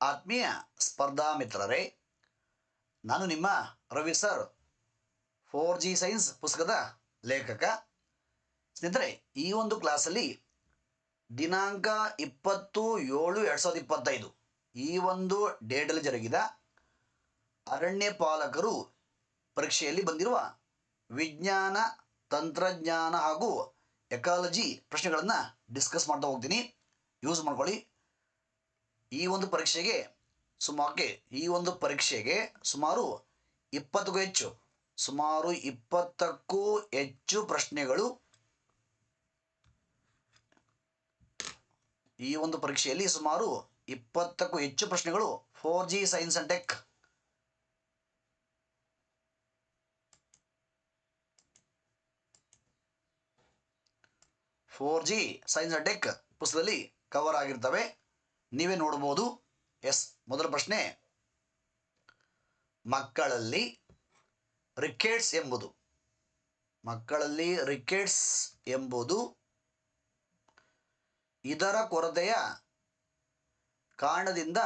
ಆತ್ಮೀಯ ಸ್ಪರ್ಧಾ ಮಿತ್ರರೇ, ನಾನು ನಿಮ್ಮ Ravi sir four G science ಪುಸ್ತಕದ ಲೇಖಕ. ಸ್ನೇಹಿತರೆ, ಈ ಒಂದು ಕ್ಲಾಸಲ್ಲಿ ದಿನಾಂಕ ಇಪ್ಪತ್ತು ಏಳು ಎರಡು ಸಾವಿರದ ಇಪ್ಪತ್ತೈದು ಈ ಒಂದು ಡೇಟಲ್ಲಿ ಜರುಗಿದ ಅರಣ್ಯ ಪಾಲಕರು ಪರೀಕ್ಷೆಯಲ್ಲಿ ಬಂದಿರುವ ವಿಜ್ಞಾನ, ತಂತ್ರಜ್ಞಾನ ಹಾಗೂ ಎಕಾಲಜಿ ಪ್ರಶ್ನೆಗಳನ್ನು ಡಿಸ್ಕಸ್ ಮಾಡ್ತಾ ಹೋಗ್ತೀನಿ. ಯೂಸ್ ಮಾಡ್ಕೊಳ್ಳಿ. ಈ ಒಂದು ಪರೀಕ್ಷೆಗೆ ಸುಮಾರು ಈ ಒಂದು ಪರೀಕ್ಷೆಗೆ ಸುಮಾರು ಇಪ್ಪತ್ತಕ್ಕೂ ಹೆಚ್ಚು, ಸುಮಾರು ಇಪ್ಪತ್ತಕ್ಕೂ ಹೆಚ್ಚು ಪ್ರಶ್ನೆಗಳು ಈ ಒಂದು ಪರೀಕ್ಷೆಯಲ್ಲಿ ಸುಮಾರು ಇಪ್ಪತ್ತಕ್ಕೂ ಹೆಚ್ಚು ಪ್ರಶ್ನೆಗಳು four G science and tech four G science and tech ಪುಸ್ತಕದಲ್ಲಿ ಕವರ್ ಆಗಿರ್ತವೆ. ನೀವೇ ನೋಡ್ಬೋದು. ಎಸ್, ಮೊದಲ ಪ್ರಶ್ನೆ. ಮಕ್ಕಳಲ್ಲಿ ರಿಕೆಟ್ಸ್ ಎಂಬುದು. ಮಕ್ಕಳಲ್ಲಿ ರಿಕೆಟ್ಸ್ ಎಂಬುದು ಇದರ ಕೊರತೆಯ ಕಾರಣದಿಂದ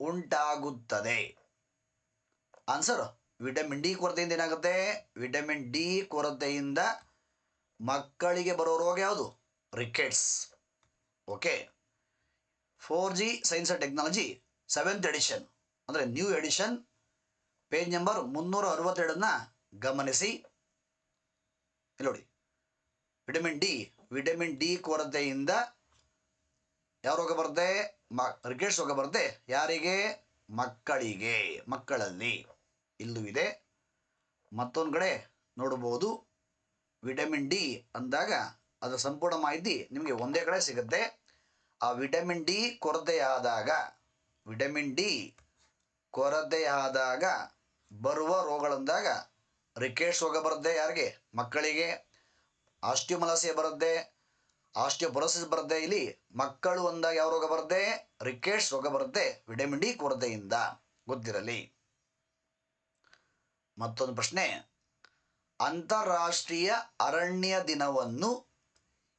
ಉಂಟಾಗುತ್ತದೆ. ಆನ್ಸರ್ ವಿಟಮಿನ್ ಡಿ ಕೊರತೆಯಿಂದ ಏನಾಗುತ್ತೆ? ವಿಟಮಿನ್ ಡಿ ಕೊರತೆಯಿಂದ ಮಕ್ಕಳಿಗೆ ಬರೋ ರೋಗ ಯಾವುದು? Rickets okay four G science and technology seventh edition ಅಂದರೆ ನ್ಯೂ ಎಡಿಷನ್ ಪೇಜ್ ನಂಬರ್ ಮುನ್ನೂರ ಅರವತ್ತೆರಡನ್ನ ಗಮನಿಸಿ ನೋಡಿ. ವಿಟಮಿನ್ ಡಿ ವಿಟಮಿನ್ ಡಿ ಕೊರತೆಯಿಂದ ಯಾವ ರೋಗ ಬರುತ್ತೆ? ಮ ರಿಕೆಟ್ಸ್ ರೋಗ ಬರುತ್ತೆ. ಯಾರಿಗೆ? ಮಕ್ಕಳಿಗೆ, ಮಕ್ಕಳಲ್ಲಿ. ಇಲ್ಲೂ ಇದೆ. ಮತ್ತೊಂದು ಕಡೆ ನೋಡಬಹುದು ವಿಟಮಿನ್ ಡಿ ಅಂದಾಗ ಅದರ ಸಂಪೂರ್ಣ ಮಾಹಿತಿ ನಿಮಗೆ ಒಂದೇ ಕಡೆ ಸಿಗುತ್ತೆ. ಆ ವಿಟಮಿನ್ ಡಿ ಕೊರತೆಯಾದಾಗ, ವಿಟಮಿನ್ ಡಿ ಕೊರತೆಯಾದಾಗ ಬರುವ ರೋಗಗಳಂದಾಗ ರಿಕೇಟ್ಸ್ ರೋಗ ಬರುತ್ತೆ ಯಾರಿಗೆ? ಮಕ್ಕಳಿಗೆ. ಆಸ್ಟಿಯೋಮಲಸಿಯ ಬರುತ್ತೆ, ಆಸ್ಟಿಯೋಪೊರೋಸಿಸ್ ಬರುತ್ತೆ. ಇಲ್ಲಿ ಮಕ್ಕಳು ಅಂದಾಗ ಯಾವ ರೋಗ ಬರುತ್ತೆ? ರಿಕೇಟ್ಸ್ ರೋಗ ಬರುತ್ತೆ, ವಿಟಮಿನ್ ಡಿ ಕೊರತೆಯಿಂದ. ಗೊತ್ತಿರಲಿ. ಮತ್ತೊಂದು ಪ್ರಶ್ನೆ. ಅಂತಾರಾಷ್ಟ್ರೀಯ ಅರಣ್ಯ ದಿನವನ್ನು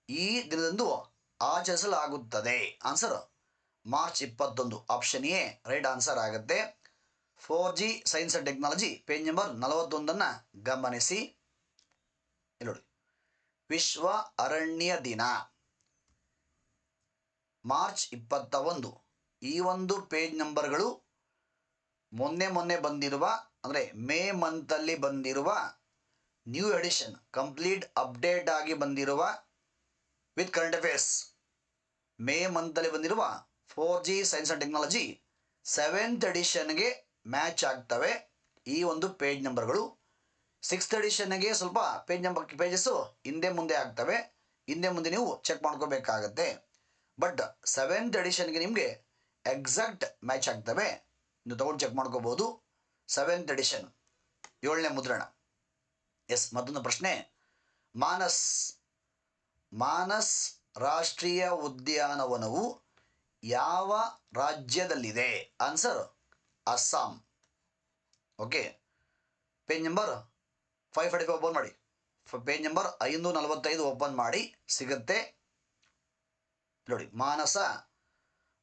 ಈ ದಿನದಂದು ಆಚರಿಸಲಾಗುತ್ತದೆ. ಆನ್ಸರ್ ಮಾರ್ಚ್ ಇಪ್ಪತ್ತೊಂದು. ಆಪ್ಷನ್ ಎ ರೈಟ್ ಆನ್ಸರ್ ಆಗುತ್ತೆ. Four G science and technology page number ನಲವತ್ತೊಂದನ್ನು ಗಮನಿಸಿ. ನೋಡಿ. ವಿಶ್ವ ಅರಣ್ಯ ದಿನ. ಮಾರ್ಚ್ ಇಪ್ಪತ್ತ ಒಂದು ಈ ಒಂದು ಪೇಜ್ ನಂಬರ್ಗಳು ಮೊನ್ನೆ ಮೊನ್ನೆ ಬಂದಿರುವ, ಅಂದರೆ ಮೇ ಮಂತಲ್ಲಿ ಬಂದಿರುವ ನ್ಯೂ ಎಡಿಷನ್ ಕಂಪ್ಲೀಟ್ ಅಪ್ಡೇಟ್ ಆಗಿ ಬಂದಿರುವ ವಿತ್ ಕರೆಂಟ್ ಅಫೇರ್ಸ್ ಮೇ ಮಂತಲ್ಲಿ ಬಂದಿರುವ four G science and technology seventh ಎಡಿಷನ್ಗೆ match ಆಗ್ತವೆ. ಈ ಒಂದು ಪೇಜ್ ನಂಬರ್ಗಳು ಸಿಕ್ಸ್ತ್ ಎಡಿಷನ್ಗೆ ಸ್ವಲ್ಪ ಪೇಜ್ ನಂಬರ್ ಪೇಜಸ್ಸು ಹಿಂದೆ ಮುಂದೆ ಆಗ್ತವೆ. ಹಿಂದೆ ಮುಂದೆ ನೀವು ಚೆಕ್ ಮಾಡ್ಕೋಬೇಕಾಗತ್ತೆ. ಬಟ್ ಸೆವೆಂತ್ ಎಡಿಷನ್ಗೆ ನಿಮಗೆ ಎಕ್ಸಾಕ್ಟ್ ಮ್ಯಾಚ್ ಆಗ್ತವೆ. ನೀವು ತಗೊಂಡು ಚೆಕ್ ಮಾಡ್ಕೋಬೋದು. ಸೆವೆಂತ್ ಎಡಿಷನ್ ಏಳನೇ ಮುದ್ರಣ. ಎಸ್ ಮತ್ತೊಂದು ಪ್ರಶ್ನೆ. ಮಾನಸ್ ಮಾನಸ್ ರಾಷ್ಟ್ರೀಯ ಉದ್ಯಾನವನವು ಯಾವ ರಾಜ್ಯದಲ್ಲಿದೆ? Answer Assam okay page number five forty five open ಮಾಡಿ. ಪೇಜ್ ನಂಬರ್ ಐನೂರ ನಲವತ್ತೈದು ಓಪನ್ ಮಾಡಿ. ಸಿಗುತ್ತೆ. ನೋಡಿ, ಮಾನಸ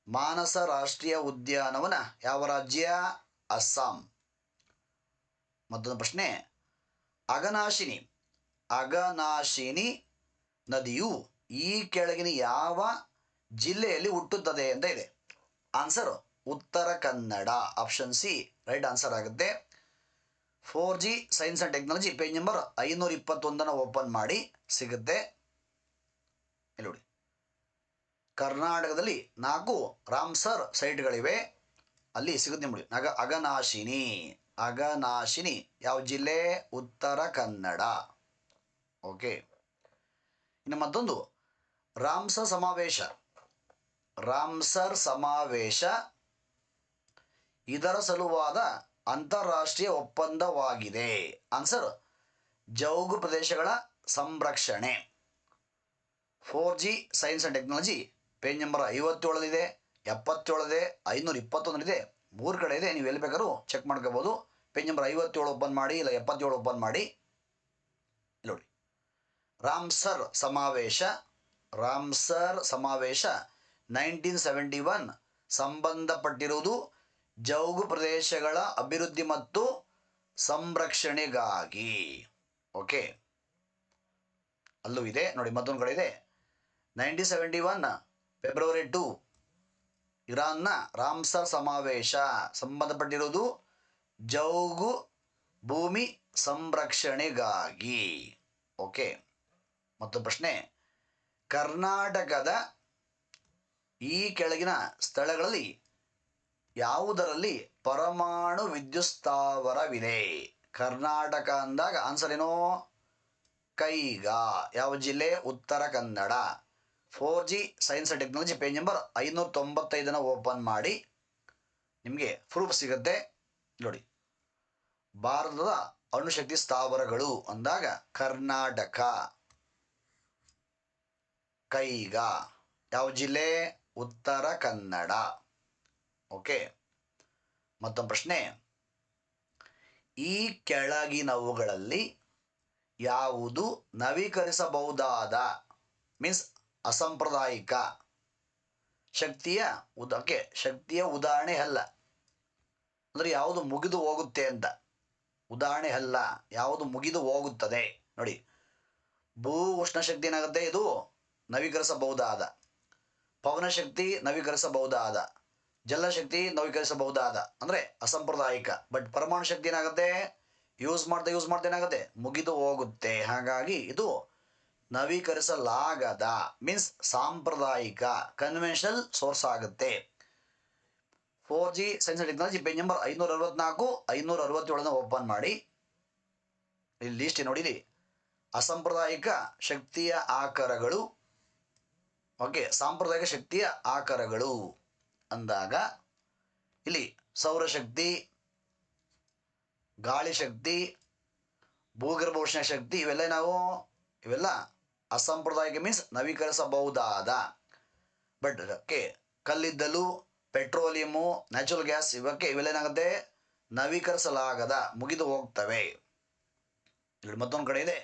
ಮಾನಸ ರಾಷ್ಟ್ರೀಯ ಉದ್ಯಾನವನ ಯಾವ ರಾಜ್ಯ? ಅಸ್ಸಾಂ ಮತ್ತೊಂದು ಪ್ರಶ್ನೆ ಅಗನಾಶಿನಿ ಅಗನಾಶಿನಿ ನದಿಯು ಈ ಕೆಳಗಿನ ಯಾವ ಜಿಲ್ಲೆಯಲ್ಲಿ ಹುಟ್ಟುತ್ತದೆ ಅಂತ ಇದೆ. Answer Uttara Kannada. Option C right answer ಆಗುತ್ತೆ. Four G science and technology page number ಐನೂರ ಇಪ್ಪತ್ತೊಂದನ್ನು ಓಪನ್ ಮಾಡಿ ಸಿಗುತ್ತೆ. ಇಲ್ಲಿ ನೋಡಿ. ಕರ್ನಾಟಕದಲ್ಲಿ ನಾಲ್ಕು ರಾಮ್ಸರ್ ಸೈಟ್ಗಳಿವೆ ಅಲ್ಲಿ ಸಿಗುತ್ತೆ ನೋಡಿ. ಅಗ ಅಗನಾಶಿನಿ. ಅಗನಾಶಿನಿ, ಯಾವ ಜಿಲ್ಲೆ? ಉತ್ತರ ಕನ್ನಡ. ಓಕೆ ಇನ್ನು ಮತ್ತೊಂದು. ರಾಮ್ಸ ಸಮಾವೇಶ. ರಾಮ್ಸರ್ ಸಮಾವೇಶ ಇದರ ಸಲುವಾದ ಅಂತಾರಾಷ್ಟ್ರೀಯ ಒಪ್ಪಂದವಾಗಿದೆ. ಆನ್ಸರ್ ಜೌಗು ಪ್ರದೇಶಗಳ ಸಂರಕ್ಷಣೆ. Four G science and technology page number ಐವತ್ತೇಳದಿದೆ ಎಪ್ಪತ್ತೇಳದೆ ಐನೂರ ಇಪ್ಪತ್ತೊಂದರಿದೆ ಮೂರು ಕಡೆ ಇದೆ ನೀವು ಎಲ್ಲಿ ಬೇಕಾದ್ರೂ ಚೆಕ್ ಮಾಡ್ಕೋಬೋದು. ಪೇಜ್ ನಂಬರ್ ಐವತ್ತೇಳು ಓಪನ್ ಮಾಡಿ, ಇಲ್ಲ ಎಪ್ಪತ್ತೇಳು ಓಪನ್ ಮಾಡಿ. ರಾಮ್ಸರ್ ಸಮಾವೇಶ ರಾಮ್ಸರ್ ಸಮಾವೇಶ ನೈನ್ಟೀನ್ ಸೆವೆಂಟಿ ಒನ್ ಸಂಬಂಧಪಟ್ಟಿರುವುದು ಜೌಗು ಪ್ರದೇಶಗಳ ಅಭಿವೃದ್ಧಿ ಮತ್ತು ಸಂರಕ್ಷಣೆಗಾಗಿ. ಓಕೆ. ಅಲ್ಲೂ ಇದೆ, ನೋಡಿ ಮತ್ತೊಂದು ಕಡೆ ಇದೆ nineteen seventy one February two ಇರಾನ್ನ ರಾಮ್ಸರ್ ಸಮಾವೇಶ ಸಂಬಂಧಪಟ್ಟಿರುವುದು ಜೌಗು ಭೂಮಿ ಸಂರಕ್ಷಣೆಗಾಗಿ. ಓಕೆ. ಮತ್ತು ಪ್ರಶ್ನೆ. ಕರ್ನಾಟಕದ ಈ ಕೆಳಗಿನ ಸ್ಥಳಗಳಲ್ಲಿ ಯಾವುದರಲ್ಲಿ ಪರಮಾಣು ವಿದ್ಯುತ್ ಸ್ಥಾವರವಿದೆ ಕರ್ನಾಟಕ ಅಂದಾಗ ಆನ್ಸರ್ ಏನೋ? ಕೈಗ. ಯಾವ ಜಿಲ್ಲೆ? Uttara Kannada. Four G science and technology page number ಐನೂರ ತೊಂಬತ್ತೈದನ್ನು ಓಪನ್ ಮಾಡಿ. ನಿಮಗೆ ಪ್ರೂಫ್ ಸಿಗುತ್ತೆ. ನೋಡಿ. ಭಾರತದ ಅಣುಶಕ್ತಿ ಸ್ಥಾವರಗಳು ಅಂದಾಗ ಕರ್ನಾಟಕ. ಕೈಗ. ಯಾವ ಜಿಲ್ಲೆ? ಉತ್ತರ ಕನ್ನಡ. ಓಕೆ. ಮತ್ತೊಂದು ಪ್ರಶ್ನೆ. ಈ ಕೆಳಗಿನವುಗಳಲ್ಲಿ ಯಾವುದು ನವೀಕರಿಸಬಹುದಾದ? ಮೀನ್ಸ್ ಅಸಾಂಪ್ರದಾಯಿಕ. ಶಕ್ತಿಯ ಓಕೆ, ಶಕ್ತಿಯ ಉದಾಹರಣೆ ಅಲ್ಲ. ಅಂದರೆ ಯಾವುದು ಮುಗಿದು ಹೋಗುತ್ತೆ ಅಂತ. ಉದಾಹರಣೆ ಅಲ್ಲ. ಯಾವುದು ಮುಗಿದು ಹೋಗುತ್ತದೆ. ನೋಡಿ. ಭೂ ಉಷ್ಣ ಶಕ್ತಿ ಏನಾಗುತ್ತೆ ಇದು? ನವೀಕರಿಸಬಹುದಾದ. ಪವನ ಶಕ್ತಿ ನವೀಕರಿಸಬಹುದಾದ. ಜಲಶಕ್ತಿ ನವೀಕರಿಸಬಹುದಾದ. ಅಂದರೆ ಅಸಂಪ್ರದಾಯಿಕ. ಬಟ್ ಪರಮಾಣು ಶಕ್ತಿ ಏನಾಗುತ್ತೆ? ಯೂಸ್ ಮಾಡ್ತಾ ಯೂಸ್ ಮಾಡ್ತಾ ಏನಾಗುತ್ತೆ? ಮುಗಿದು ಹೋಗುತ್ತೆ. ಹಾಗಾಗಿ ಇದು ನವೀಕರಿಸಲಾಗದ. ಮೀನ್ಸ್ ಸಾಂಪ್ರದಾಯಿಕ. ಕನ್ವೆನ್ಷನಲ್ ಸೋರ್ಸ್ ಆಗುತ್ತೆ. Four G science technology page number ಐನೂರ ಅರವತ್ನಾಲ್ಕು ಐನೂರ ಅರವತ್ತೇಳನ್ನ ಓಪನ್ ಮಾಡಿ. ಇಲ್ಲಿ ಲೀಸ್ಟ್ ನೋಡಿರಿ. ಅಸಾಂಪ್ರದಾಯಿಕ ಶಕ್ತಿಯ ಆಕಾರಗಳು ಓಕೆ, ಸಾಂಪ್ರದಾಯಿಕ ಶಕ್ತಿಯ ಆಕಾರಗಳು ಅಂದಾಗ, ಇಲ್ಲಿ ಸೌರಶಕ್ತಿ ಗಾಳಿ ಶಕ್ತಿ, ಭೂಗರ್ಭ ಉಷ್ಣ ಶಕ್ತಿ, ಇವೆಲ್ಲ ನಾವು, ಇವೆಲ್ಲ ಅಸಾಂಪ್ರದಾಯಿಕ ಮೀನ್ಸ್ ನವೀಕರಿಸಬಹುದಾದ. ಬಟ್ ಓಕೆ, ಕಲ್ಲಿದ್ದಲು ಪೆಟ್ರೋಲಿಯಮು ನ್ಯಾಚುರಲ್ ಗ್ಯಾಸ್ ಇವಕ್ಕೆ ಇವೆಲ್ಲ ಏನಾಗುತ್ತೆ? ನವೀಕರಿಸಲಾಗದ, ಮುಗಿದು ಹೋಗ್ತವೆ. ಇಲ್ಲಿ ಮತ್ತೊಂದು ಕಡೆ ಇದೆ.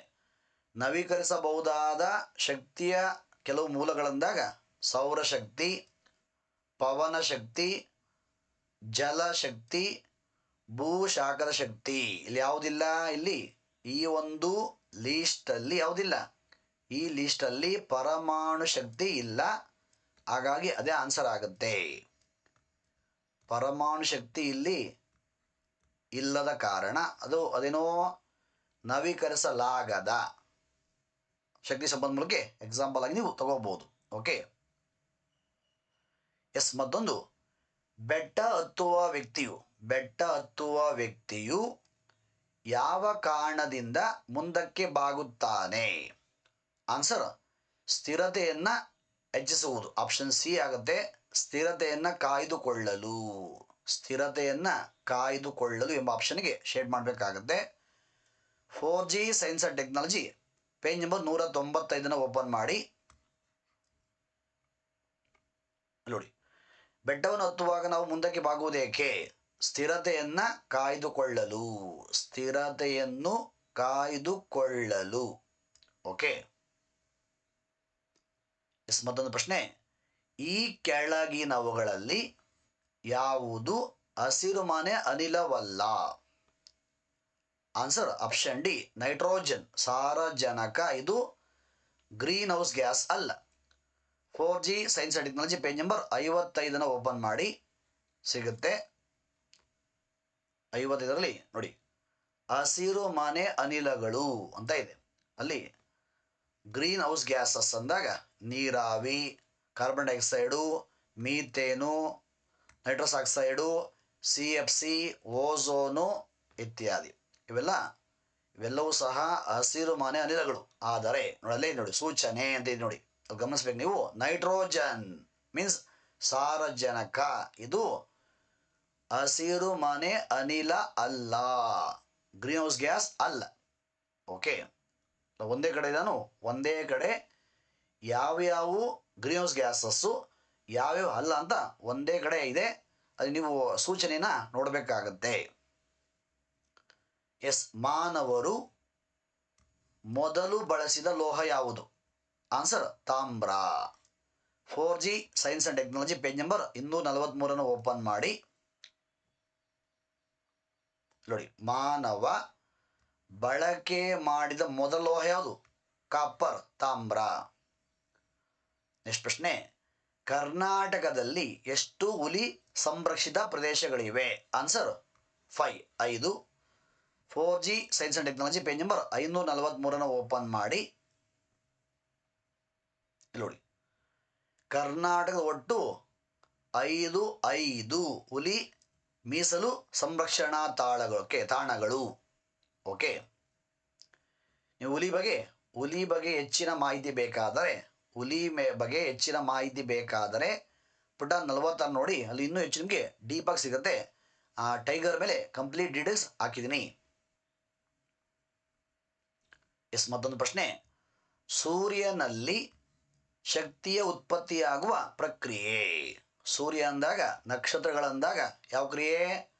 ನವೀಕರಿಸಬಹುದಾದ ಶಕ್ತಿಯ ಕೆಲವು ಮೂಲಗಳಂದಾಗ ಸೌರಶಕ್ತಿ ಪವನ ಶಕ್ತಿ ಜಲಶಕ್ತಿ ಭೂಶಾಖದ ಶಕ್ತಿ ಇಲ್ಲಿ ಯಾವುದಿಲ್ಲ? ಇಲ್ಲಿ ಈ ಒಂದು ಲೀಸ್ಟಲ್ಲಿ ಯಾವುದಿಲ್ಲ? ಈ ಲೀಸ್ಟಲ್ಲಿ ಪರಮಾಣು ಶಕ್ತಿ ಇಲ್ಲ. ಹಾಗಾಗಿ ಅದೇ ಆನ್ಸರ್ ಆಗುತ್ತೆ. ಪರಮಾಣು ಶಕ್ತಿ ಇಲ್ಲಿ ಇಲ್ಲದ ಕಾರಣ ಅದು ಅದೇನೋ ನವೀಕರಿಸಲಾಗದ ಶಕ್ತಿ ಸಂಪನ್ಮೂಲಕ್ಕೆ ಎಕ್ಸಾಂಪಲ್ ಆಗಿ ನೀವು ತಗೋಬಹುದು ಓಕೆ ಎಸ್ ಮತ್ತೊಂದು. ಬೆಟ್ಟ ಹತ್ತುವ ವ್ಯಕ್ತಿಯು, ಬೆಟ್ಟ ಹತ್ತುವ ವ್ಯಕ್ತಿಯು ಯಾವ ಕಾರಣದಿಂದ ಮುಂದಕ್ಕೆ ಬಾಗುತ್ತಾನೆ? ಆನ್ಸರ್ ಸ್ಥಿರತೆಯನ್ನು ಹೆಚ್ಚಿಸುವುದು. ಆಪ್ಷನ್ ಸಿ ಆಗುತ್ತೆ. ಸ್ಥಿರತೆಯನ್ನ ಕಾಯ್ದುಕೊಳ್ಳಲು. ಸ್ಥಿರತೆಯನ್ನು ಕಾಯ್ದುಕೊಳ್ಳಲು ಎಂಬ ಆಪ್ಷನ್ಗೆ ಶೇಡ್ ಮಾಡಬೇಕಾಗತ್ತೆ. Four G science and technology page number ನೂರ ತೊಂಬತ್ತೈದನ್ನ ಓಪನ್ ಮಾಡಿ. ನೋಡಿ, ಬೆಟ್ಟವನ್ನು ಹತ್ತುವಾಗ ನಾವು ಮುಂದಕ್ಕೆ ಬಾಗುವುದೇಕೆ ಸ್ಥಿರತೆಯನ್ನು ಕಾಯ್ದುಕೊಳ್ಳಲು ಸ್ಥಿರತೆಯನ್ನು ಕಾಯ್ದುಕೊಳ್ಳಲು. ಓಕೆ? ಎಸ್, ಮತ್ತೊಂದು ಪ್ರಶ್ನೆ. ಈ ಕೆಳಗಿನವುಗಳಲ್ಲಿ ಯಾವುದು ಹಸಿರುಮನೆ ಅನಿಲವಲ್ಲ? ಆನ್ಸರ್ ಆಪ್ಷನ್ ಡಿ ನೈಟ್ರೋಜನ್ ಸಾರಜನಕ. ಇದು ಗ್ರೀನ್ ಹೌಸ್ ಗ್ಯಾಸ್ ಅಲ್ಲ. Four G science and technology page number ಐವತ್ತೈದನ್ನು open ಮಾಡಿ, ಸಿಗುತ್ತೆ. ಐವತ್ತೈದರಲ್ಲಿ ನೋಡಿ, ಹಸಿರು ಮನೆ ಅನಿಲಗಳು ಅಂತ ಇದೆ. ಅಲ್ಲಿ ಗ್ರೀನ್ ಹೌಸ್ ಗ್ಯಾಸಸ್ ಅಂದಾಗ ನೀರಾವಿ carbon dioxide methane nitrous oxide C F C ozone ಇತ್ಯಾದಿ. ಇವೆಲ್ಲ, ಇವೆಲ್ಲವೂ ಸಹ ಹಸಿರು ಮನೆ ಅನಿಲಗಳು. ಆದರೆ, ನೋಡಲ್ಲೇ ನೋಡಿ, ಸೂಚನೆ ಅಂತ ಇದೆ ನೋಡಿ. ಗಮನಿಸ್ಬೇಕು ನೀವು. ನೈಟ್ರೋಜನ್ ಮೀನ್ಸ್ ಸಾರಜನಕ. ಇದು ಹಸಿರು ಮನೆ ಅನಿಲ ಅಲ್ಲ. ಗ್ರೀನ್ ಹೌಸ್ ಗ್ಯಾಸ್ ಅಲ್ಲ. ಓಕೆ? ಒಂದೇ ಕಡೆ ನಾನು ಒಂದೇ ಕಡೆ ಯಾವ್ಯಾವ ಗ್ರೀನ್ ಹೌಸ್ ಗ್ಯಾಸಸ್ಸು, ಯಾವ್ಯಾವ ಅಲ್ಲ ಅಂತ ಒಂದೇ ಕಡೆ ಇದೆ. ಅಲ್ಲಿ ನೀವು ಸೂಚನೆಯನ್ನು ನೋಡಬೇಕಾಗತ್ತೆ. ಎಸ್ ಮಾನವರು ಮೊದಲು ಬಳಸಿದ ಲೋಹ ಯಾವುದು? ಆನ್ಸರ್ ತಾಮ್ರ. Four G science and technology page number ಇನ್ನೂರ ನಲವತ್ತ್ಮೂರನ್ನು ಓಪನ್ ಮಾಡಿ. ನೋಡಿ, ಮಾನವ ಬಳಕೆ ಮಾಡಿದ ಮೊದಲ ಲೋಹ ಯಾವುದು? ಕಾಪರ್ ತಾಮ್ರ. ನೆಕ್ಸ್ಟ್ ಪ್ರಶ್ನೆ, ಕರ್ನಾಟಕದಲ್ಲಿ ಎಷ್ಟು ಹುಲಿ ಸಂರಕ್ಷಿತ ಪ್ರದೇಶಗಳಿವೆ? ಆನ್ಸರ್ ಫೈ ಐದು. Four G science and technology page number ಐನೂರ ನಲವತ್ತ್ಮೂರನ್ನು ಓಪನ್ ಮಾಡಿ. ನೋಡಿ. ಕರ್ನಾಟಕದ ಒಟ್ಟು ಐದು ಐದು ಹುಲಿ, ಮೀಸಲು ಸಂರಕ್ಷಣಾ ತಾಳಗಳು, ಓಕೆ, ತಾಣಗಳು. ಓಕೆ. ನೀವು ಹುಲಿ ಬಗ್ಗೆ ಹುಲಿ ಬಗ್ಗೆ ಹೆಚ್ಚಿನ ಮಾಹಿತಿ ಬೇಕಾದರೆ, ಹುಲಿ ಮೇ ಬಗ್ಗೆ ಹೆಚ್ಚಿನ ಮಾಹಿತಿ ಬೇಕಾದರೆ ಪುಟ ನಲವತ್ತಾರು ನೋಡಿ. ಅಲ್ಲಿ ಇನ್ನೂ ಹೆಚ್ಚು ನಿಮಗೆ ಡೀಪಾಗಿ ಸಿಗುತ್ತೆ. ಆ, ಟೈಗರ್ ಮೇಲೆ ಕಂಪ್ಲೀಟ್ ಡೀಟೇಲ್ಸ್ ಹಾಕಿದ್ದೀನಿ. ಎಸ್ ಮತ್ತೊಂದು ಪ್ರಶ್ನೆ. ಸೂರ್ಯನಲ್ಲಿ ಶಕ್ತಿಯ ಉತ್ಪತ್ತಿಯಾಗುವ ಪ್ರಕ್ರಿಯೆ. ಸೂರ್ಯ ಅಂದಾಗ, ನಕ್ಷತ್ರಗಳಂದಾಗ ಯಾವ ಕ್ರಿಯೆ?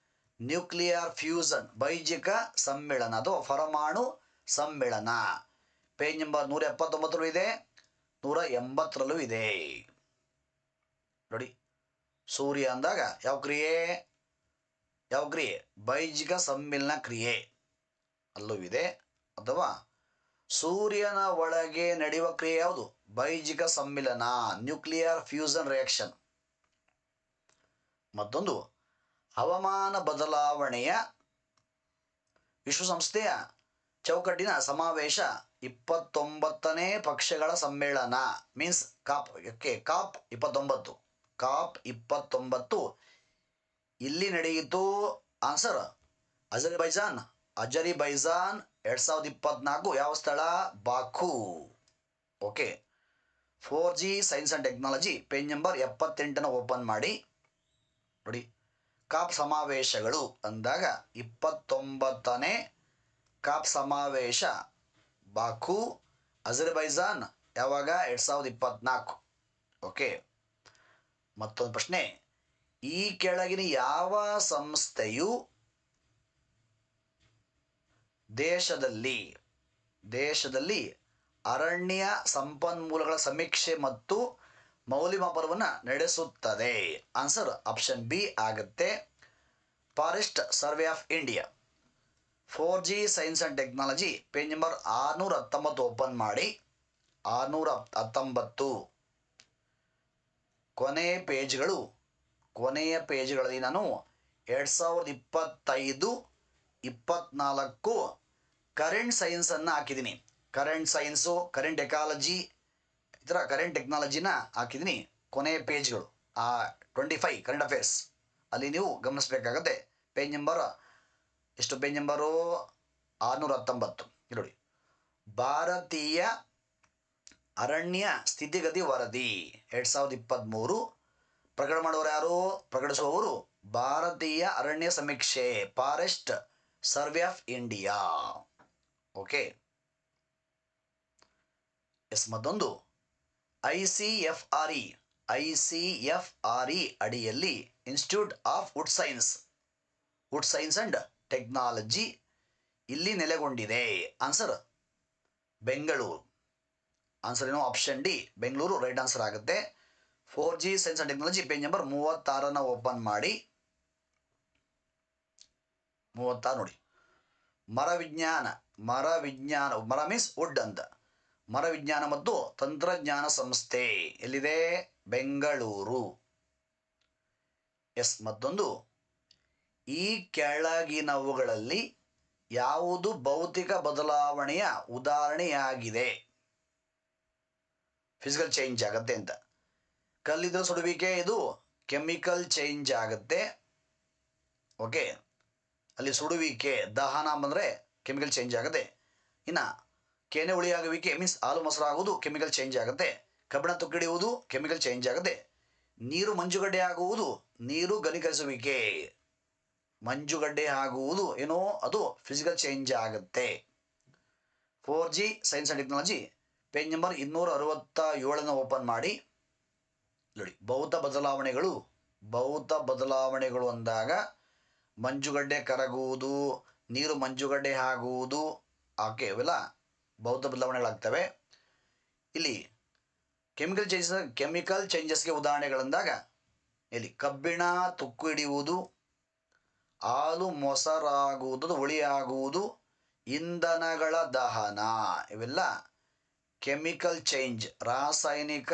ನ್ಯೂಕ್ಲಿಯರ್ ಫ್ಯೂಸನ್, ಬೈಜಿಕ ಸಮ್ಮೇಳನ ಅಥವಾ ಪರಮಾಣು ಸಮ್ಮೇಳನ. ಪೇಜ್ ನಂಬರ್ ನೂರ ಎಪ್ಪತ್ತೊಂಬತ್ತರಲ್ಲೂ ಇದೆ ನೂರ ಎಂಬತ್ತರಲ್ಲೂ ಇದೆ. ನೋಡಿ, ಸೂರ್ಯ ಅಂದಾಗ ಯಾವ ಕ್ರಿಯೆ? ಯಾವ ಕ್ರಿಯೆ? ಬೈಜಿಕ ಸಮ್ಮಿಲನ ಕ್ರಿಯೆ. ಅಲ್ಲೂ ಇದೆ, ಅಥವಾ ಸೂರ್ಯನ ಒಳಗೆ ನಡೆಯುವ ಕ್ರಿಯೆ ಯಾವುದು? ಬೈಜಿಕ ಸಮ್ಮಿಲನ, ನ್ಯೂಕ್ಲಿಯರ್ ಫ್ಯೂಸನ್ ರಿಯಾಕ್ಷನ್. ಮತ್ತೊಂದು, ಹವಾಮಾನ ಬದಲಾವಣೆಯ ವಿಶ್ವಸಂಸ್ಥೆಯ ಚೌಕಟ್ಟಿನ ಸಮಾವೇಶ, ಇಪ್ಪತ್ತೊಂಬತ್ತನೇ ಪಕ್ಷಗಳ ಸಮ್ಮೇಳನ, ಮೀನ್ಸ್ ಕಾಪ್ ಓಕೆ ಕಾಪ್ ಇಪ್ಪತ್ತೊಂಬತ್ತು. ಕಾಪ್ ಇಪ್ಪತ್ತೊಂಬತ್ತು, ಇಲ್ಲಿ ನಡೆಯಿತು. ಆನ್ಸರ್, ಅಜರಿಬೈಜಾನ್ ಅಜರಿಬೈಜಾನ್ ಎರಡು ಸಾವಿರದ ಇಪ್ಪತ್ನಾಲ್ಕು ಯಾವ ಸ್ಥಳ? Baku. Okay. Four G science and technology page number ಎಪ್ಪತ್ತೆಂಟನ open ಮಾಡಿ. ನೋಡಿ. ಕಾಪ್ ಸಮಾವೇಶಗಳು ಅಂದಾಗ ಇಪ್ಪತ್ತೊಂಬತ್ತನೇ ಕಾಪ್ ಸಮಾವೇಶ. ಬಾಕು. ಅಜರ್ಬೈಜಾನ್ ಯಾವಾಗ? ಎರಡು ಸಾವಿರದ ಇಪ್ಪತ್ನಾಲ್ಕು. ಓಕೆ. ಮತ್ತೊಂದು ಪ್ರಶ್ನೆ. ಈ ಕೆಳಗಿನ ಯಾವ ಸಂಸ್ಥೆಯು ದೇಶದಲ್ಲಿ ದೇಶದಲ್ಲಿ ಅರಣ್ಯ ಸಂಪನ್ಮೂಲಗಳ ಸಮೀಕ್ಷೆ ಮತ್ತು ಮೌಲ್ಯಮಾಪನವನ್ನು ನಡೆಸುತ್ತದೆ. ಆನ್ಸರ್ ಆಪ್ಷನ್ ಬಿ ಆಗುತ್ತೆ. Forest Survey of India four G science and technology page number ಆರುನೂರ ಹತ್ತೊಂಬತ್ತು ಓಪನ್ ಮಾಡಿ. ಆರುನೂರ ಹತ್ತೊಂಬತ್ತು ಕೊನೆಯ ಪೇಜ್ಗಳು ಕೊನೆಯ ಪೇಜ್ಗಳಲ್ಲಿ ನಾನು ಎರಡು ಸಾವಿರದ ಇಪ್ಪತ್ತೈದು ಇಪ್ಪತ್ನಾಲ್ಕು ಕರೆಂಟ್ ಸೈನ್ಸನ್ನು ಹಾಕಿದ್ದೀನಿ ಕರೆಂಟ್ ಸೈನ್ಸು ಕರೆಂಟ್ ಎಕಾಲಜಿ ಈ ಥರ ಕರೆಂಟ್ ಟೆಕ್ನಾಲಜಿನ ಹಾಕಿದ್ದೀನಿ ಕೊನೆಯ ಪೇಜ್ಗಳು ಆ ಟ್ವೆಂಟಿ ಫೈವ್ ಕರೆಂಟ್ ಅಫೇರ್ಸ್ ಅಲ್ಲಿ ನೀವು ಗಮನಿಸಬೇಕಾಗತ್ತೆ ಪೇಜ್ ನಂಬರ್ ಎಷ್ಟು ಪೇಜ್ ನಂಬರು ಆರುನೂರ ಹತ್ತೊಂಬತ್ತು ನೋಡಿ ಭಾರತೀಯ ಅರಣ್ಯ ಸ್ಥಿತಿಗತಿ ವರದಿ. ಎರಡು ಸಾವಿರದ ಇಪ್ಪತ್ತ್ಮೂರು ಪ್ರಕಟ ಮಾಡುವವರು ಯಾರು? ಪ್ರಕಟಿಸುವವರು ಭಾರತೀಯ ಅರಣ್ಯ ಸಮೀಕ್ಷೆ Forest Survey of India. Okay yes ಮತ್ತೊಂದು. I C F R E, I C F R E ಅಡಿಯಲ್ಲಿ Institute of Wood Science Wood Science and Technology ಇಲ್ಲಿ ನೆಲೆಗೊಂಡಿದೆ. ಆನ್ಸರ್ ಬೆಂಗಳೂರು. ಆನ್ಸರ್ ಏನೋ? Option D Bengaluru. Right answer ಆಗುತ್ತೆ. Four G science and technology page number ಮೂವತ್ತಾರನ್ನು open ಮಾಡಿ. ಮೂವತ್ತಾರು ನೋಡಿ. ಮರವಿಜ್ಞಾನ ಮರವಿಜ್ಞಾನ ಮರ means wood ಅಂತ. ಮರ ವಿಜ್ಞಾನ ಮತ್ತು ತಂತ್ರಜ್ಞಾನ ಸಂಸ್ಥೆ ಎಲ್ಲಿದೆ? ಬೆಂಗಳೂರು. ಎಸ್ ಮತ್ತೊಂದು. ಈ ಕೆಳಗಿನವುಗಳಲ್ಲಿ ಯಾವುದು ಭೌತಿಕ ಬದಲಾವಣೆಯ ಉದಾಹರಣೆಯಾಗಿದೆ? ಫಿಸಿಕಲ್ ಚೇಂಜ್ ಆಗುತ್ತೆ ಅಂತ. ಕಲ್ಲಿದ್ದಲು ಸುಡುವಿಕೆ ಇದು ಕೆಮಿಕಲ್ ಚೇಂಜ್ ಆಗುತ್ತೆ. ಓಕೆ ಅಲ್ಲಿ ಸುಡುವಿಕೆ, ದಹನ ಬಂದರೆ ಕೆಮಿಕಲ್ ಚೇಂಜ್ ಆಗುತ್ತೆ ಇನ್ನು ಕೆನೆ ಹುಳಿಯಾಗುವಿಕೆ ಮೀನ್ಸ್ ಹಾಲು ಮೊಸರು ಆಗುವುದು ಕೆಮಿಕಲ್ ಚೇಂಜ್ ಆಗುತ್ತೆ ಕಬ್ಬಿಣ ತುಕ್ಕಿಡಿಯುವುದು ಕೆಮಿಕಲ್ ಚೇಂಜ್ ಆಗುತ್ತೆ ನೀರು ಮಂಜುಗಡ್ಡೆ ಆಗುವುದು ನೀರು ಘನೀಕರಿಸುವಿಕೆ. ಮಂಜುಗಡ್ಡೆ ಆಗುವುದು ಏನೋ ಅದು ಫಿಸಿಕಲ್ ಚೇಂಜ್ ಆಗುತ್ತೆ. Four G science and technology page number ಇನ್ನೂರ ಅರವತ್ತ ಏಳನ್ನು ಓಪನ್ ಮಾಡಿ. ನೋಡಿ ಭೌತ ಬದಲಾವಣೆಗಳು ಭೌತ ಬದಲಾವಣೆಗಳು ಅಂದಾಗ ಮಂಜುಗಡ್ಡೆ ಕರಗುವುದು, ನೀರು ಮಂಜುಗಡ್ಡೆ ಆಗುವುದು ಆಕೆ ಇವೆಲ್ಲ ಬೌದ್ಧ ಬದಲಾವಣೆಗಳಾಗ್ತವೆ. ಇಲ್ಲಿ ಕೆಮಿಕಲ್ ಚೇಂಜಸ್ ಕೆಮಿಕಲ್ ಚೇಂಜಸ್ಗೆ ಉದಾಹರಣೆಗಳಂದಾಗ, ಇಲ್ಲಿ ಕಬ್ಬಿಣ ತುಕ್ಕು ಹಿಡಿಯುವುದು, ಹಾಲು ಮೊಸರಾಗುವುದು ಹುಳಿಯಾಗುವುದು ಇಂಧನಗಳ ದಹನ, ಇವೆಲ್ಲ ಕೆಮಿಕಲ್ ಚೇಂಜ್ ರಾಸಾಯನಿಕ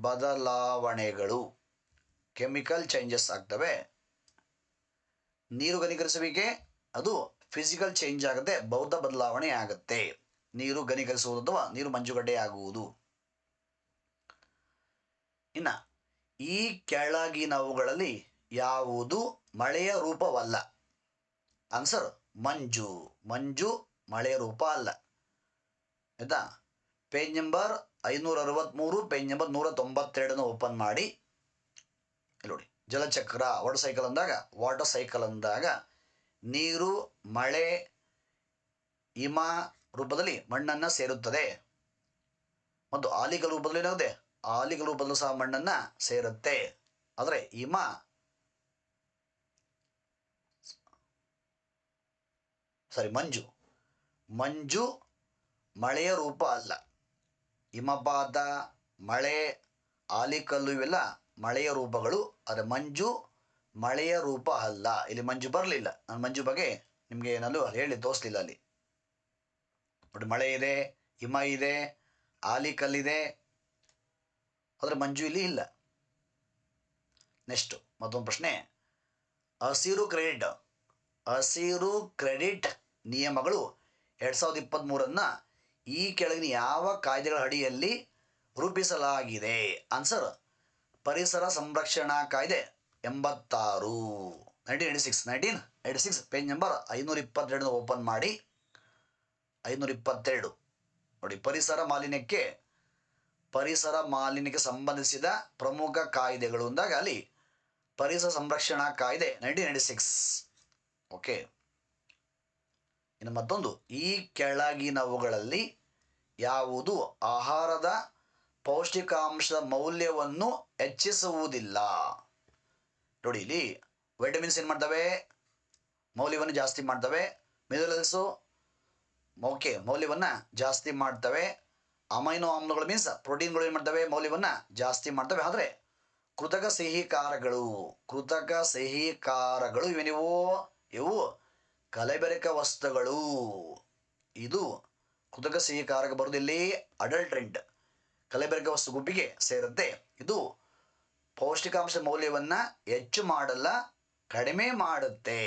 ಬದಲಾವಣೆಗಳು. ಕೆಮಿಕಲ್ ಚೇಂಜಸ್ ಆಗ್ತವೆ. ನೀರು ಘನೀಕರಿಸುವಿಕೆ, ಅದು ಫಿಸಿಕಲ್ ಚೇಂಜ್ ಆಗುತ್ತೆ ಬೌದ್ಧ ಬದಲಾವಣೆ ಆಗುತ್ತೆ. ನೀರು ಘನೀಕರಿಸುವುದು ಅಥವಾ ನೀರು ಮಂಜುಗಡ್ಡೆ ಆಗುವುದು ಇನ್ನ, ಈ ಕೆಳಗಿನವುಗಳಲ್ಲಿ ಯಾವುದು ಮಳೆಯ ರೂಪವಲ್ಲ? ಆನ್ಸರ್ ಮಂಜು. ಮಂಜು ಮಳೆಯ ರೂಪ ಅಲ್ಲ. ಆಯ್ತಾ? ಪೇಜ್ ನಂಬರ್ ಐನೂರ ಅರವತ್ತ್ಮೂರು ಪೇಜ್ ನಂಬರ್ ನೂರ ತೊಂಬತ್ತೆರಡನ್ನು ಓಪನ್ ಮಾಡಿ ನೋಡಿ. ಜಲಚಕ್ರ ವಾಟರ್ ಸೈಕಲ್ ಅಂದಾಗ ವಾಟರ್ ಸೈಕಲ್ ಅಂದಾಗ ನೀರು, ಮಳೆ, ಹಿಮ ರೂಪದಲ್ಲಿ ಮಣ್ಣನ್ನು ಸೇರುತ್ತದೆ. ಮತ್ತು ಆಲಿಗಳ ರೂಪದಲ್ಲಿ ಏನಾಗುತ್ತೆ? ಆಲಿಗಳ ರೂಪದಲ್ಲೂ ಸಹ ಮಣ್ಣನ್ನು ಸೇರುತ್ತೆ. ಆದರೆ ಹಿಮ ಸಾರಿ ಮಂಜು. ಮಂಜು ಮಳೆಯ ರೂಪ ಅಲ್ಲ. ಹಿಮಪಾತ, ಮಳೆ, ಆಲಿಕಲ್ಲು ಇವೆಲ್ಲ ಮಳೆಯ ರೂಪಗಳು. ಆದರೆ ಮಂಜು ಮಳೆಯ ರೂಪ ಅಲ್ಲ. ಇಲ್ಲಿ ಮಂಜು ಬರಲಿಲ್ಲ. ನಾನು ಮಂಜು ಬಗ್ಗೆ ನಿಮಗೆ ಏನಾದ್ರು ಹೇಳಿ ತೋರಿಸ್ಲಿಲ್ಲ ಅಲ್ಲಿ. ನೋಡಿ, ಮಳೆ ಇದೆ, ಹಿಮ ಇದೆ ಆಲಿಕಲ್ಲಿದೆ ಆದರೆ ಮಂಜು ಇಲ್ಲಿ ಇಲ್ಲ. ನೆಕ್ಸ್ಟ್ ಮತ್ತೊಂದು ಪ್ರಶ್ನೆ. ಹಸಿರು ಕ್ರೆಡಿಟ್ ಹಸಿರು ಕ್ರೆಡಿಟ್ ನಿಯಮಗಳು ಎರಡು ಸಾವಿರದ ಇಪ್ಪತ್ತ್ಮೂರನ್ನು ಈ ಕೆಳಗಿನ ಯಾವ ಕಾಯ್ದೆಗಳ ಅಡಿಯಲ್ಲಿ ರೂಪಿಸಲಾಗಿದೆ? ಆನ್ಸರ್ ಪರಿಸರ ಸಂರಕ್ಷಣಾ ಕಾಯ್ದೆ ಎಂಬತ್ತಾರು. Nineteen eighty six nineteen eighty six page number ಐನೂರ ಇಪ್ಪತ್ತೆರಡನ್ನ ಓಪನ್ ಮಾಡಿ. ಐನೂರ ಇಪ್ಪತ್ತೆರಡು. ನೋಡಿ, ಪರಿಸರ ಮಾಲಿನ್ಯಕ್ಕೆ ಪರಿಸರ ಮಾಲಿನ್ಯಕ್ಕೆ ಸಂಬಂಧಿಸಿದ ಪ್ರಮುಖ ಕಾಯ್ದೆಗಳು ಅಂದಾಗ ಅಲ್ಲಿ ಪರಿಸರ ಸಂರಕ್ಷಣಾ ಕಾಯ್ದೆ ನೈನ್ಟೀನ್ ಏಯ್ಟಿ ಸಿಕ್ಸ್ ಓಕೆ ಇನ್ನು ಮತ್ತೊಂದು, ಈ ಕೆಳಗಿನವುಗಳಲ್ಲಿ ಯಾವುದು ಆಹಾರದ ಪೌಷ್ಟಿಕಾಂಶದ ಮೌಲ್ಯವನ್ನು ಹೆಚ್ಚಿಸುವುದಿಲ್ಲ. ನೋಡಿ ಇಲ್ಲಿ ವೈಟಮಿನ್ಸ್ ಏನು ಮಾಡ್ತವೆ? ಮೌಲ್ಯವನ್ನು ಜಾಸ್ತಿ ಮಾಡ್ತವೆ. ಮಿನರಲ್ಸು ಓಕೆ, ಮೌಲ್ಯವನ್ನು ಜಾಸ್ತಿ ಮಾಡ್ತವೆ. ಅಮೈನೋ ಆಮ್ಲಗಳು ಮೀನ್ಸ್ ಪ್ರೋಟೀನ್ಗಳು ಏನು ಮಾಡ್ತವೆ? ಮೌಲ್ಯವನ್ನು ಜಾಸ್ತಿ ಮಾಡ್ತವೆ. ಆದರೆ ಕೃತಕ ಸಿಹಿಕಾರಗಳು ಕೃತಕ ಸಿಹಿಕಾರಗಳು ಇವೆನಿವು ಇವು ಕಲಬೆರಕ ವಸ್ತುಗಳು. ಇದು ಕೃತಕ ಸಿಹಿಕಾರಕ ಬರೋದಿಲ್ಲಿ ಅಡಲ್ಟ್ರೆಂಟ್ ಕಲಬೆರಕ ವಸ್ತು ಗುಂಪಿಗೆ ಸೇರುತ್ತೆ ಇದು ಪೌಷ್ಟಿಕಾಂಶ ಮೌಲ್ಯವನ್ನು ಹೆಚ್ಚು ಮಾಡಲ್ಲ, ಕಡಿಮೆ ಮಾಡುತ್ತೆ.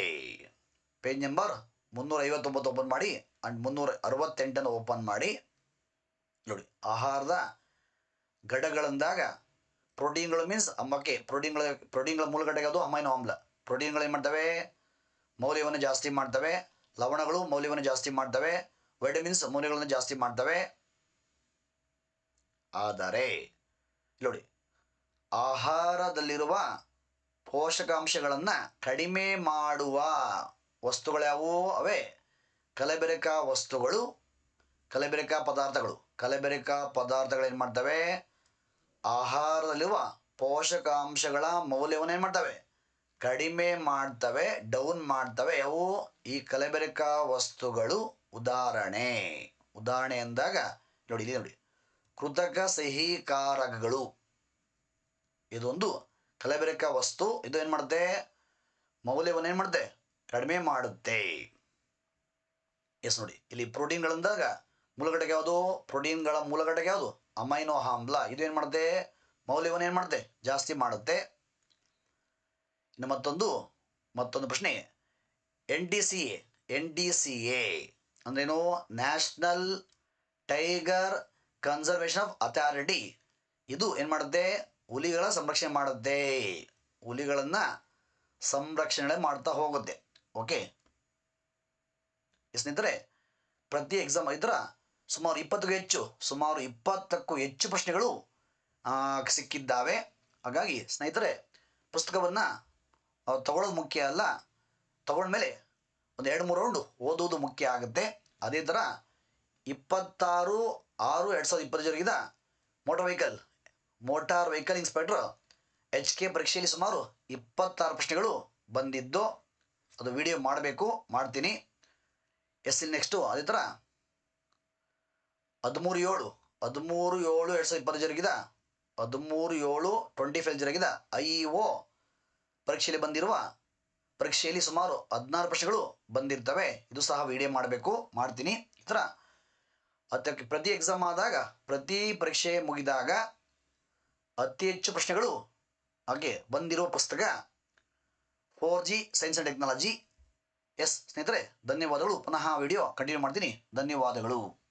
ಪೇಜ್ ನಂಬರ್ ಮುನ್ನೂರ ಐವತ್ತೊಂಬತ್ತು ಓಪನ್ ಮಾಡಿ ಅಂಡ್ ಮುನ್ನೂರ ಅರವತ್ತೆಂಟನ್ನು ಓಪನ್ ಮಾಡಿ. ನೋಡಿ, ಆಹಾರದ ಗಡಗಳಂದಾಗ ಪ್ರೋಟೀನ್ಗಳು ಮೀನ್ಸ್ ಅಮ್ಮಕ್ಕೆ ಪ್ರೋಟೀನ್ಗಳ ಪ್ರೋಟೀನ್ಗಳ ಮೂಲಘಟಕ ಅದು ಅಮೈನೋ ಆಮ್ಲ. ಪ್ರೋಟೀನ್ಗಳು ಏನು ಮಾಡ್ತವೆ? ಮೌಲ್ಯವನ್ನು ಜಾಸ್ತಿ ಮಾಡ್ತವೆ. ಲವಣಗಳು ಮೌಲ್ಯವನ್ನು ಜಾಸ್ತಿ ಮಾಡ್ತವೆ. ವೈಟಮಿನ್ಸ್ ಮೌಲ್ಯಗಳನ್ನು ಜಾಸ್ತಿ ಮಾಡ್ತವೆ. ಆದರೆ, ನೋಡಿ, ಆಹಾರದಲ್ಲಿರುವ ಪೋಷಕಾಂಶಗಳನ್ನು ಕಡಿಮೆ ಮಾಡುವ ವಸ್ತುಗಳ್ಯಾವುವು ಅವೇ. ಕಲಬೆರಕ ವಸ್ತುಗಳು, ಕಲಬೆರಕ ಪದಾರ್ಥಗಳು. ಕಲಬೆರಕ ಪದಾರ್ಥಗಳು ಏನು ಮಾಡ್ತವೆ? ಆಹಾರದಲ್ಲಿರುವ ಪೋಷಕಾಂಶಗಳ ಮೌಲ್ಯವನ್ನು ಏನು ಮಾಡ್ತವೆ? ಕಡಿಮೆ ಮಾಡ್ತವೆ, ಡೌನ್ ಮಾಡ್ತವೆ. ಅವು ಈ ಕಲಬೆರಕ ವಸ್ತುಗಳು. ಉದಾಹರಣೆ. ಉದಾಹರಣೆ ಅಂದಾಗ ನೋಡಿ ನೋಡಿ. ಕೃತಕ ಸಿಹಿಕಾರಕಗಳು ಇದೊಂದು ಕಲಬೆರಕ ವಸ್ತು. ಇದು ಏನು ಮಾಡುತ್ತೆ? ಮೌಲ್ಯವನ್ನು ಏನು ಮಾಡುತ್ತೆ? ಕಡಿಮೆ ಮಾಡುತ್ತೆ. ಎಸ್ ನೋಡಿ, ಇಲ್ಲಿ ಪ್ರೋಟೀನ್ಗಳಂದಾಗ ಮೂಲಘಟಕ ಯಾವುದು? ಪ್ರೋಟೀನ್ಗಳ ಮೂಲಘಟಕ ಯಾವುದು? ಅಮೈನೋ ಆಮ್ಲ ಇದು ಏನು ಮಾಡುತ್ತೆ? ಮೌಲ್ಯವನ್ನು ಏನು ಮಾಡುತ್ತೆ? ಜಾಸ್ತಿ ಮಾಡುತ್ತೆ. ಇನ್ನು ಮತ್ತೊಂದು ಮತ್ತೊಂದು ಪ್ರಶ್ನೆ. N D C A. N D C A ಅಂದ್ರೇನು National Tiger Conservation of Authority ಇದು ಏನು ಮಾಡುತ್ತೆ? ಹುಲಿಗಳ ಸಂರಕ್ಷಣೆ ಮಾಡುತ್ತೆ. ಹುಲಿಗಳನ್ನು ಸಂರಕ್ಷಣೆ ಮಾಡ್ತಾ ಹೋಗುತ್ತೆ. ಓಕೆ ಸ್ನೇಹಿತರೆ, ಪ್ರತಿ ಎಕ್ಸಾಮ್ ಇದ್ರ ಸುಮಾರು ಇಪ್ಪತ್ತಕ್ಕೂ ಹೆಚ್ಚು, ಸುಮಾರು ಇಪ್ಪತ್ತಕ್ಕೂ ಹೆಚ್ಚು ಪ್ರಶ್ನೆಗಳು ಸಿಕ್ಕಿದ್ದಾವೆ. ಹಾಗಾಗಿ ಸ್ನೇಹಿತರೆ, ಪುಸ್ತಕವನ್ನು ತಗೊಳ್ಳೋದು ಮುಖ್ಯ ಅಲ್ಲ. ತಗೊಂಡ್ಮೇಲೆ ಒಂದು ಎರಡು ಮೂರು ರೌಂಡು ಓದುವುದು ಮುಖ್ಯ ಆಗುತ್ತೆ. ಅದೇ ಥರ ಇಪ್ಪತ್ತಾರು ಆರು ಎರಡು ಸಾವಿರದ ಇಪ್ಪತ್ತು ಜರುಗಿದ motor vehicle motor vehicle inspector H K ಪರೀಕ್ಷೆಯಲ್ಲಿ ಸುಮಾರು ಇಪ್ಪತ್ತಾರು ಪ್ರಶ್ನೆಗಳು ಬಂದಿದ್ದು, ಅದು ವಿಡಿಯೋ ಮಾಡಬೇಕು, ಮಾಡ್ತೀನಿ. ಎಸ್ ಇನ್ ನೆಕ್ಸ್ಟು ಅದೇ ಥರ ಹದಿಮೂರು ಏಳು ಹದಿಮೂರು ಏಳು ಎರಡು ಸಾವಿರದ ಇಪ್ಪತ್ತು ಜರುಗಿದ, ಹದಿಮೂರು ಏಳು ಟ್ವೆಂಟಿ ಫೈವ್ ಜರುಗಿದ ಐ ಒ ಪರೀಕ್ಷೆಯಲ್ಲಿ ಬಂದಿರುವ, ಪರೀಕ್ಷೆಯಲ್ಲಿ ಸುಮಾರು ಹದಿನಾರು ಪ್ರಶ್ನೆಗಳು ಬಂದಿರ್ತವೆ. ಇದು ಸಹ ವಿಡಿಯೋ ಮಾಡಬೇಕು, ಮಾಡ್ತೀನಿ. ಈ ಥರ ಅದಕ್ಕೆ ಪ್ರತಿ ಎಕ್ಸಾಮ್ ಆದಾಗ, ಪ್ರತಿ ಪರೀಕ್ಷೆ ಮುಗಿದಾಗ ಅತಿ ಹೆಚ್ಚು ಪ್ರಶ್ನೆಗಳು ಹಾಗೆ ಬಂದಿರೋ ಪುಸ್ತಕ four G science and technology yes ಸ್ನೇಹಿತರೆ, ಧನ್ಯವಾದಗಳು. ಪುನಃ ವಿಡಿಯೋ ಕಂಟಿನ್ಯೂ ಮಾಡ್ತೀನಿ. ಧನ್ಯವಾದಗಳು.